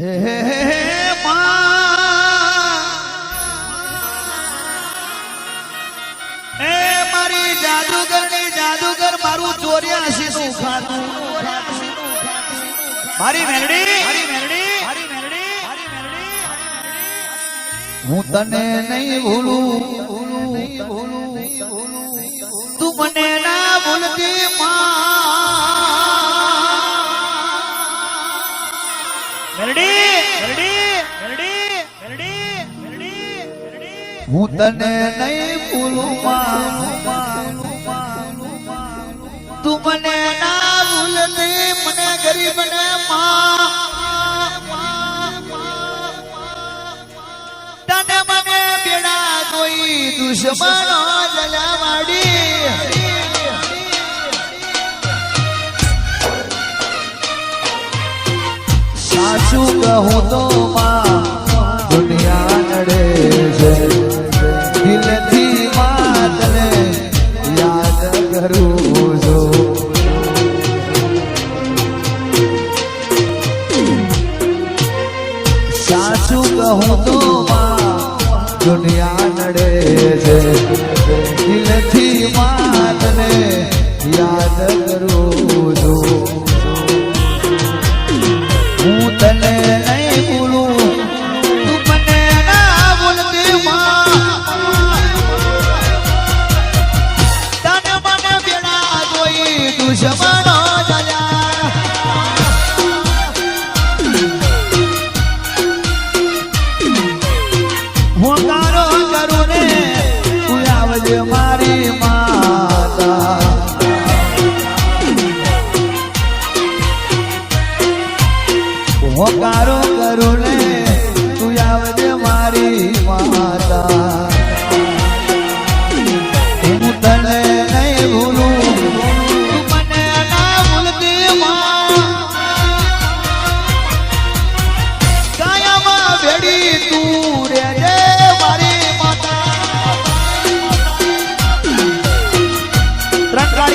હે એ મારી જાદુગરની જાદુગર, મારું ચોર્યાસી નું મારી મેરડી હું તને નહીં ભૂલું ભૂલું ભૂલું, તું મને ના ભૂલતી, માં. હું તને નહીં ભૂલું તું મને ના ભૂલ નહીં મને ગરીબ ને તને મને બેડા કોઈ દુશ્મનો જલાવાડી. સાચું કહું તો માં, દુનિયા નડે છે. નથી માતને યાદ કરું જો. સાસુ કહું દુનિયા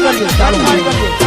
કરજો ચાલુ.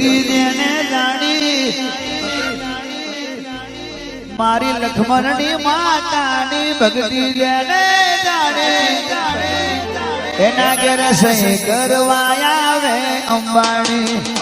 ગતિ જાણી. મારી લક્ષ્મણની માતાની ભક્તિ જેને જાણી. એના ઘેર સહી કરવા આવે અંબાણી.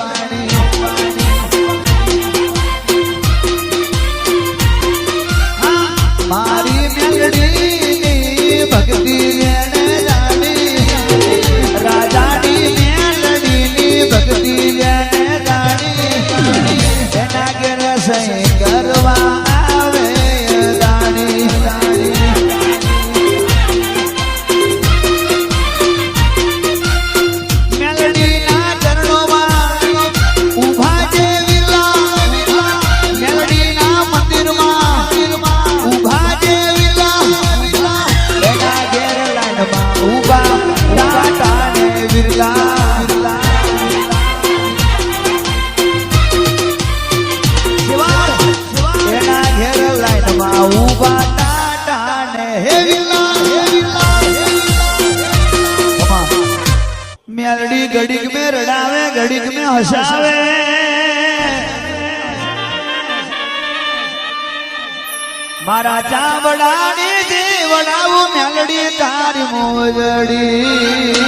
મારા ચાવડાની દેવડાવું મેલડી તારી મોજડી.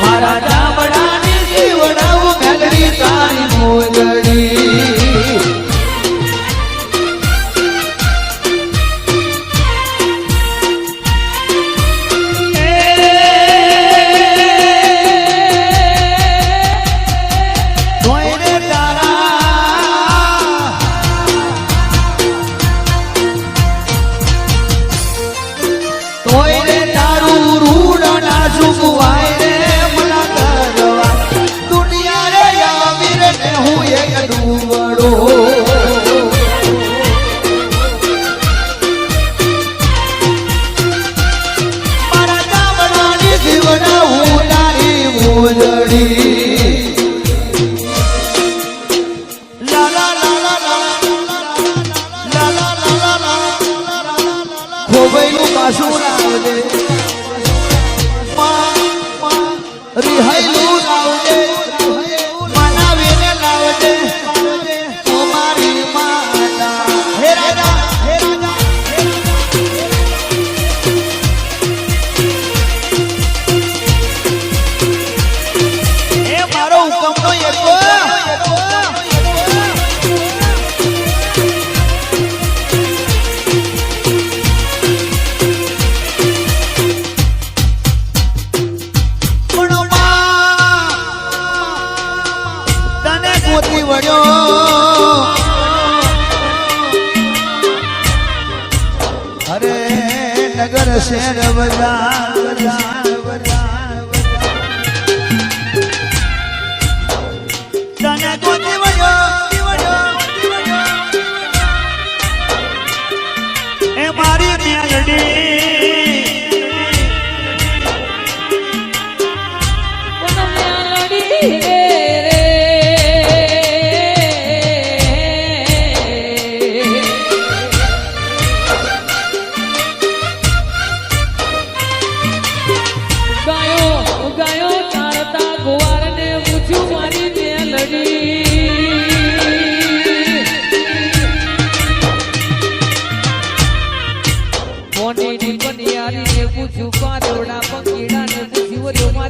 મારા Oh, ready.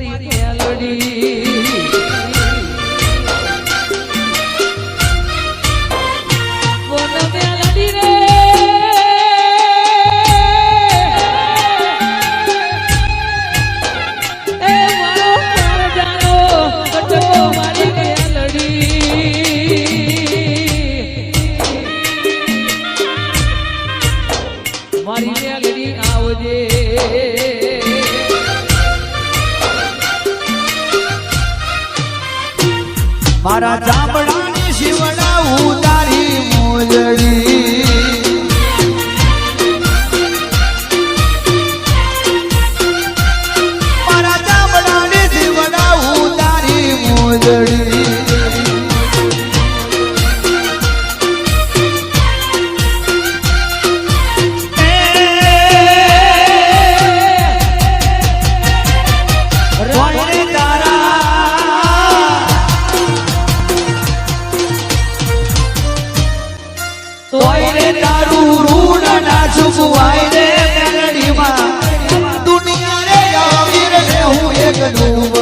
મારી મેલડી Hallelujah.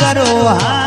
કરો હા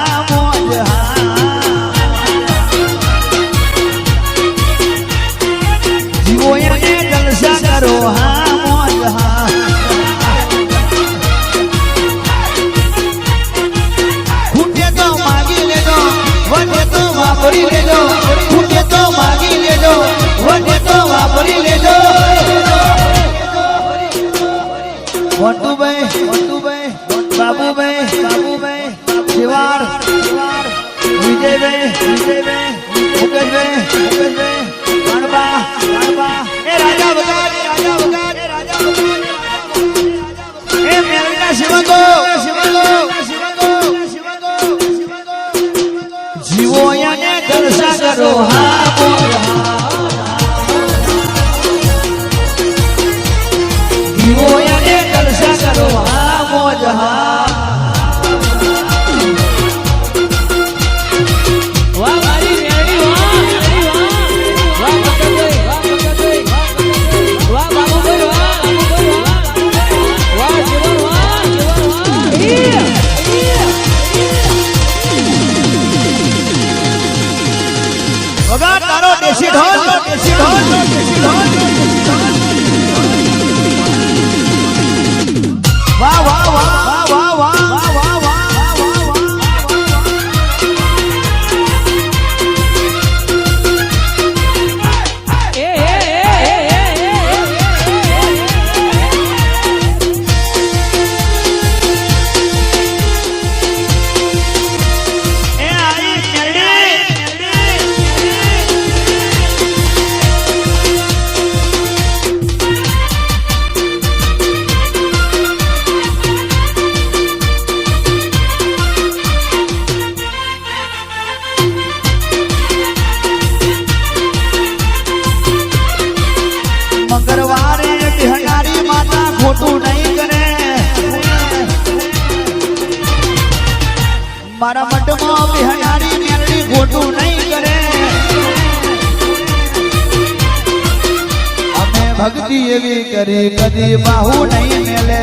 એવી કરી કદી બાહુ નહીં મેલે.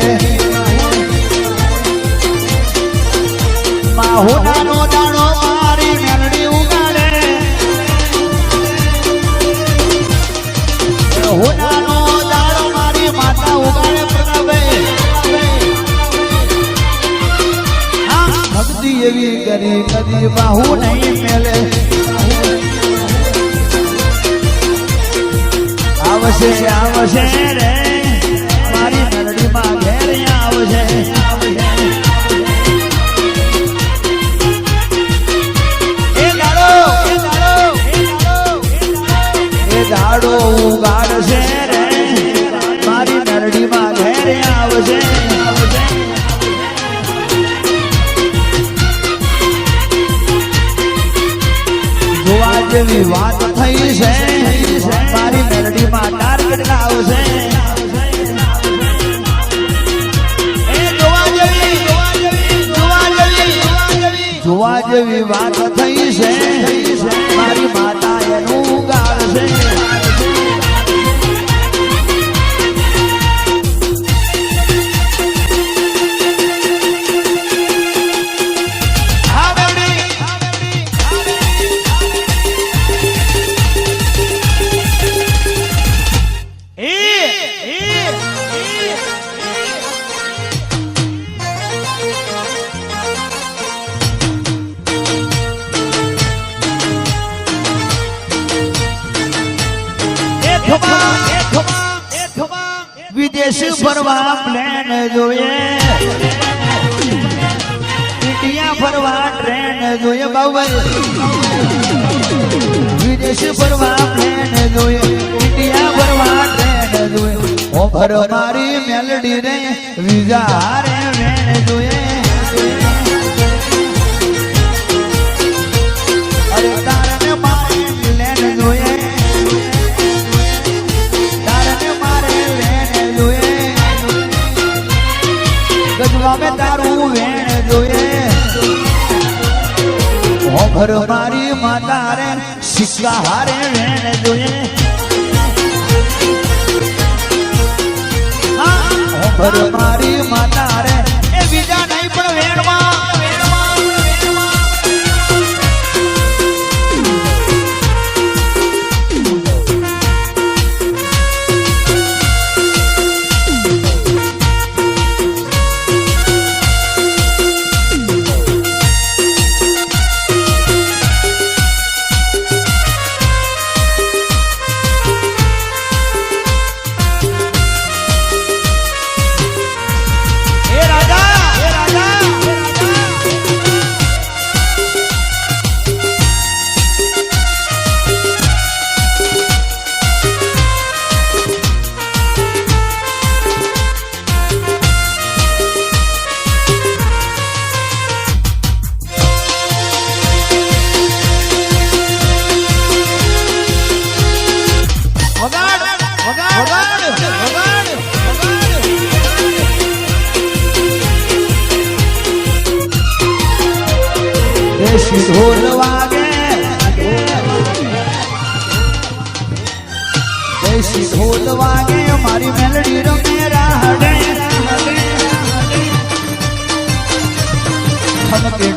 માહોનાનો દાણો મારી મેલડી ઉગાડે. બાહુ નાનો દાણો મારી માતા ઉગાડે પ્રણવે ભક્તિ એવી કરી કદી બાહુ નહીં આવશે રે. મારી નરડી માં ઘેર આવશે. દાડો ઉગાડશે રે. મારી નરડી માં ઘેર આવશે. જોવા જેવી વાત થઈ છે. જોવા જેવી વાત થઈ છે ટ્રેન જોઈએ બાબુભાઈ વિદેશ ફરવા પ્લેન જોઈએ. ઇન્ડિયા ફરવા ટ્રેન જોઈએ. ઓ મારી મેલડી રે, વિઝા રે ઓભર મારી માતા રે સિક્કા હારે વેણ જોઈએ હર મારી માતા રે દેશી ઢોલ વાગે મારી મેલડી રમે રાહડે.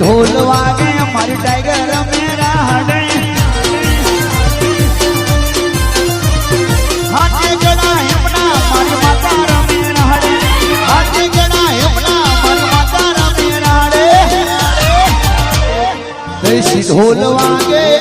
ઢોલ વાગે મારી ટાઈગર રમે રાહડે. ઢોલ વાગે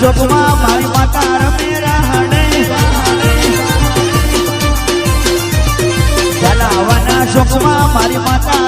ચરોતરના મારી માતા રમે રાહડે જલાવાના ચોકમાં મારી માતા